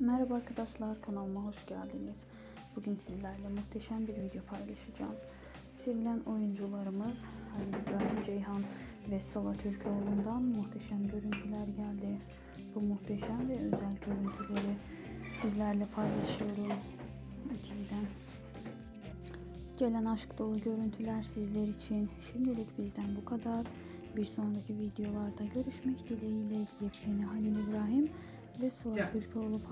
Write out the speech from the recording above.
Merhaba arkadaşlar kanalıma hoş geldiniz. Bugün sizlerle muhteşem bir video paylaşacağım. Sevilen oyuncularımız Halil İbrahim Ceyhan ve Sıla Türkoğlu'ndan muhteşem görüntüler geldi. Bu muhteşem ve özel görüntüleri sizlerle paylaşıyorum. İkiliden gelen aşk dolu görüntüler sizler için. Şimdilik bizden bu kadar. Bir sonraki videolarda görüşmek dileğiyle yepyeni Halil İbrahim This selected column of